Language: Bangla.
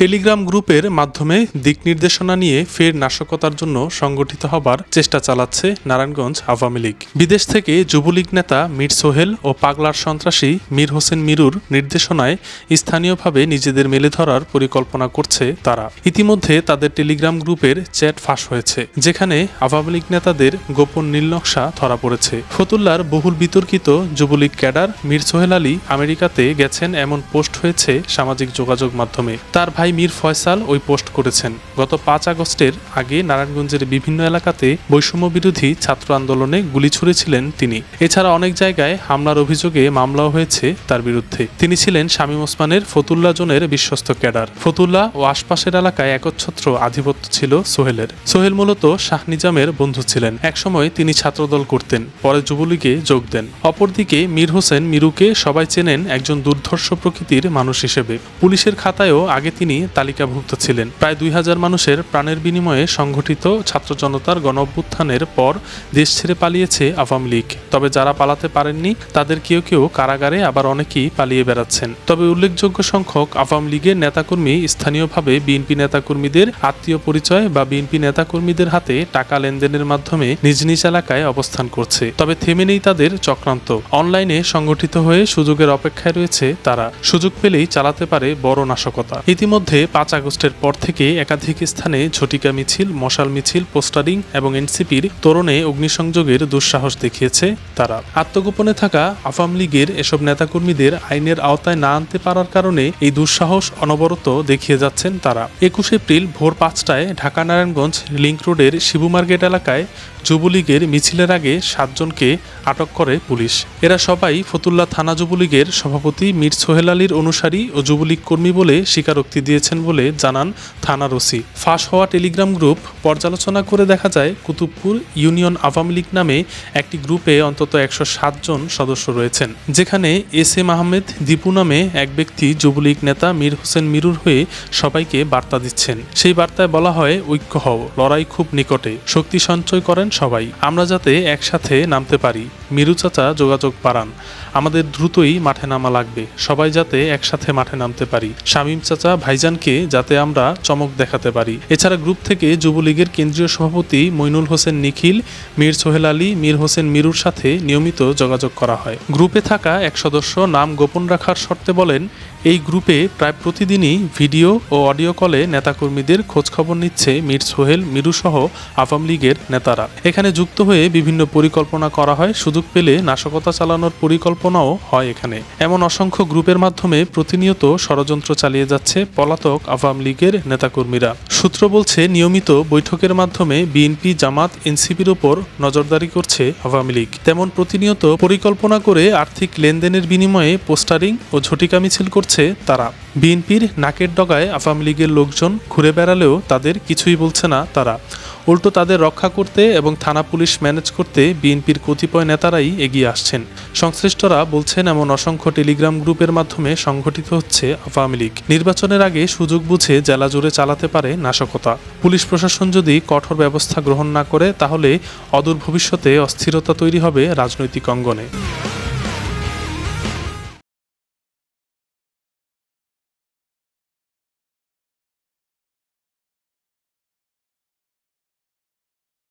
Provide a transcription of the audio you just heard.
টেলিগ্রাম গ্রুপের মাধ্যমে দিক নির্দেশনা নিয়ে ফের নাশকতার জন্য সংগঠিত হবার চেষ্টা চালাচ্ছে নারায়ণগঞ্জ আওয়ামী লীগ। বিদেশ থেকে যুবলীগ নেতা মীর সোহেল ও পাগলার সন্ত্রাসী মীর হোসেন মিরুর নির্দেশনায় স্থানীয়ভাবে নিজেদের মেলে ধরার পরিকল্পনা করছে তারা। ইতিমধ্যে তাদের টেলিগ্রাম গ্রুপের চ্যাট ফাঁস হয়েছে, যেখানে আওয়ামী লীগ নেতাদের গোপন নীলনকশা ধরা পড়েছে। ফতুল্লার বহুল বিতর্কিত যুবলীগ ক্যাডার মীর সোহেল আলী আমেরিকাতে গেছেন এমন পোস্ট হয়েছে সামাজিক যোগাযোগ মাধ্যমে। তার ভাই মীর ফয়সাল ওই পোস্ট করেছেন। গত পাঁচ আগস্টের আগে নারায়ণগঞ্জের বিভিন্ন এলাকাতে বৈষম্য বিরোধী ছাত্র আন্দোলনে গুলি ছুড়েছিলেন তিনি। এছাড়া অনেক জায়গায় হামলার অভিযোগে মামলাও হয়েছে তার বিরুদ্ধে। তিনি ছিলেন শামীম ওসমানের ফতুল্লা জোনের বিশ্বস্ত ক্যাডার। ফতুল্লা ও আশপাশের এলাকায় একচ্ছত্র আধিপত্য ছিল সোহেলের। সোহেল মূলত শাহ নিজামের বন্ধু ছিলেন। একসময় তিনি ছাত্রদল করতেন। পরে যুবলীগে যোগ দেন। অপরদিকে মীর হোসেন মিরুকে সবাই চেনেন একজন দুর্ধর্ষ প্রকৃতির মানুষ হিসেবে। পুলিশের খাতায়ও আগে তিনি তালিকাভুক্ত ছিলেন। প্রায় দুই হাজার মানুষের প্রাণের বিনিময়ে সংঘটিত ছাত্র জনতার গণ অভ্যুত্থানের পর দেশ ছেড়ে পালিয়েছে আওয়ামী লীগ। তবে যারা পালাতে পারেননি, তাদের কেউ কেউ কারাগারে আবার অনেকেই পালিয়ে বেড়াচ্ছেন। তবে উল্লেখযোগ্য সংখ্যক আওয়ামী লীগের নেতাকর্মী স্থানীয়ভাবে বিএনপি নেতাকর্মীদের আত্মীয় পরিচয় বা বিএনপি নেতাকর্মীদের হাতে টাকা লেনদেনের মাধ্যমে নিজ নিজ এলাকায় অবস্থান করছে। তবে থেমে নেই তাদের চক্রান্ত। অনলাইনে সংগঠিত হয়ে সুযোগের অপেক্ষায় রয়েছে তারা। সুযোগ পেলেই চালাতে পারে বড় নাশকতা। ইতিমধ্যে পাঁচ আগস্টের পর থেকে একাধিক স্থানে ঝটিকা মিছিল, মশাল মিছিল, পোস্টারিং এবং এনসিপির তোরণে অগ্নিসংযোগের দুঃসাহস দেখিয়েছে তারা। আত্মগোপনে থাকা আওয়ামী লীগের এসব নেতাকর্মীদের আইনের আওতায় না আনতে পারার কারণে এই দুঃসাহস অনবরত দেখিয়ে যাচ্ছেন তারা। একুশ এপ্রিল ভোর পাঁচটায় ঢাকা নারায়ণগঞ্জ লিংক রোডের শিবু মার্কেট এলাকায় যুবলীগের মিছিলের আগে সাতজনকে আটক করে পুলিশ। এরা সবাই ফতুল্লা থানা যুবলীগের সভাপতি মীর সোহেল আলীর অনুসারী ও যুবলীগ কর্মী বলে স্বীকারোক্তি দিয়েছেন বলে জানান থানার ওসি। ফাঁস হওয়া টেলিগ্রাম গ্রুপ পর্যালোচনা করে দেখা যায় কুতুবপুর ইউনিয়ন আওয়ামী লীগ নামে একটি গ্রুপে অন্তত একশো জন সদস্য রয়েছেন। যেখানে এস এম আহমেদ দীপু নামে এক ব্যক্তি, যুবলীগ নেতা মীর হোসেন মিরুর হয়ে সবাইকে বার্তা দিচ্ছেন। সেই বার্তায় বলা হয়, ঐক্য হও, লড়াই খুব নিকটে, শক্তি সঞ্চয় করেন সবাই, আমরা যাতে একসাথে নামতে পারি। মিরু চাচা যোগাযোগ বাড়ান, আমাদের দ্রুতই মাঠে নামা লাগবে, সবাই যাতে একসাথে মাঠে নামতে পারি। শামীম চাচা ভাইজানকে যাতে আমরা চমক দেখাতে পারি। এছাড়া গ্রুপ থেকে যুবলীগের কেন্দ্রীয় সভাপতি মইনুল হোসেন নিখিল, মীর সোহেল আলী, মীর হোসেন মিরুর সাথে নিয়মিত যোগাযোগ করা হয়। গ্রুপে থাকা এক সদস্য নাম গোপন রাখার শর্তে বলেন, এই গ্রুপে প্রায় প্রতিদিনই ভিডিও ও অডিও কলে নেতাকর্মীদের খোঁজখবর নিচ্ছে মীর সোহেল, মিরুসহ আওয়ামী লীগের নেতারা। এখানে যুক্ত হয়ে বিভিন্ন পরিকল্পনা করা হয়। সুযোগ পেলে নাশকতা চালানোর পরিকল্পনাও হয় এখানে। এমন অসংখ্য গ্রুপের মাধ্যমে প্রতিনিয়ত ষড়যন্ত্র চালিয়ে যাচ্ছে পলাতক আওয়ামী লীগের নেতাকর্মীরা। সূত্র বলছে, নিয়মিত বৈঠকের মাধ্যমে বিএনপি, জামাত, এনসিপির ওপর নজরদারি করছে আওয়ামী লীগ। তেমন প্রতিনিয়ত পরিকল্পনা করে আর্থিক লেনদেনের বিনিময়ে পোস্টারিং ও ঝটিকা মিছিল করছে তারা। বিএনপির নাকের ডগায় আওয়ামী লীগের লোকজন ঘুরে বেড়ালেও তাদের কিছুই বলছে না তারা। উল্টো তাদের রক্ষা করতে এবং থানা পুলিশ ম্যানেজ করতে বিএনপির কতিপয় নেতারাই এগিয়ে আসছেন। সংশ্লিষ্টরা বলছেন, এমন অসংখ্য টেলিগ্রাম গ্রুপের মাধ্যমে সংগঠিত হচ্ছে আওয়ামী লীগ। নির্বাচনের আগে সুযোগ বুঝে জেলা জুড়ে চালাতে পারে নাশকতা। পুলিশ প্রশাসন যদি কঠোর ব্যবস্থা গ্রহণ না করে, তাহলে অদূর ভবিষ্যতে অস্থিরতা তৈরি হবে রাজনৈতিক অঙ্গনে।